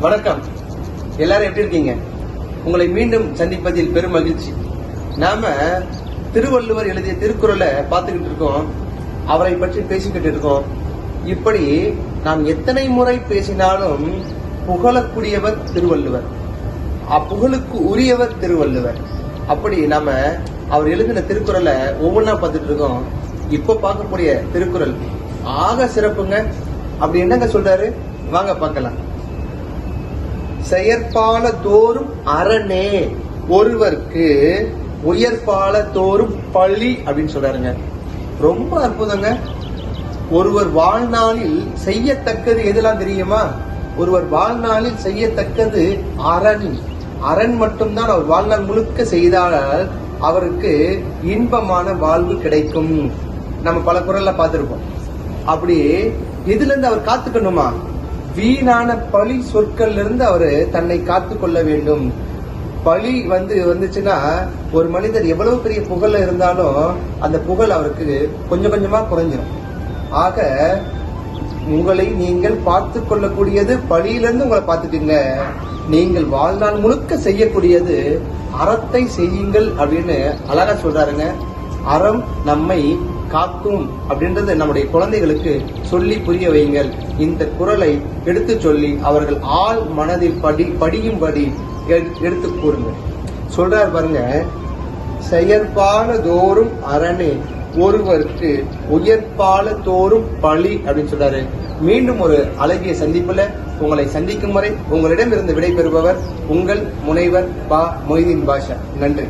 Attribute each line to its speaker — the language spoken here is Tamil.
Speaker 1: வணக்கம். எல்லாரும் எப்படி இருக்கீங்க? உங்களை மீண்டும் சந்திப்பதில் பெரும் மகிழ்ச்சி. நாம திருவள்ளுவர் எழுதிய திருக்குறளை பார்த்துக்கிட்டு இருக்கோம். அவரை பற்றி பேசிக்கிட்டு இருக்கோம். இப்படி நாம் எத்தனை முறை பேசினாலும் புகழக்கூடியவர் திருவள்ளுவர். அப்புகழுக்கு உரியவர் திருவள்ளுவர். அப்படி நாம அவர் எழுதின திருக்குறளை ஒவ்வொன்றா பார்த்துட்டு இருக்கோம். இப்ப பார்க்கக்கூடிய திருக்குறள் ஆக சிறப்புங்க. அப்படி என்னங்க சொல்றாரு? வாங்க பார்க்கலாம். செயற்பால தோறும் அரணே ஒருவருக்கு உயர்பால தோறும் பழி அப்படின்னு சொல்றாருங்க. ரொம்ப அற்புதங்க. ஒருவர் வாழ்நாளில் செய்யத்தக்கது எதெல்லாம் தெரியுமா? ஒருவர் வாழ்நாளில் செய்யத்தக்கது அரண். அரண் மட்டும்தான் அவர் வாழ்நாள் முழுக்க செய்தால் அவருக்கு இன்பமான வாழ்வு கிடைக்கும். நம்ம பல குரல்ல பார்த்துருக்கோம் அப்படி இதுல இருந்து அவர் காத்துக்கணுமா? வீணான பழி சொற்கள்ல இருந்து அவர் தன்னை காத்து கொள்ள வேண்டும். பழி வந்து வந்துச்சுன்னா ஒரு மனிதர் எவ்வளவு பெரிய புகழ இருந்தாலும் அந்த புகழ் அவருக்கு கொஞ்சம் கொஞ்சமா குறைஞ்சிடும் ஆக உங்களை நீங்கள் பார்த்து கொள்ளக்கூடியது பழியிலிருந்து உங்களை பார்த்துக்குங்க நீங்கள் வாழ்நாள் முழுக்க செய்யக்கூடியது அறத்தை செய்யுங்கள் அப்படின்னு அழகா சொல்றாருங்க. அறம் நம்மை காக்கும் அப்படின்றது நம்முடைய குழந்தைகளுக்கு சொல்லி புரிய வையுங்கள். இந்த குரலை எடுத்து சொல்லி அவர்கள் ஆள் மனதில் படி படியும்படி எடுத்து கூறுங்கள். சொல்றார் பாருங்க செயற்பால தோறும் அரணே ஒருவருக்கு உயர்பால தோறும் பழி அப்படின்னு சொல்றாரு. மீண்டும் ஒரு அழகிய சந்திப்புல உங்களை சந்திக்கும் வரை உங்களிடமிருந்து விடைபெறுபவர் உங்கள் முனைவர் பா மொய்தீன் பாஷா. நன்றி.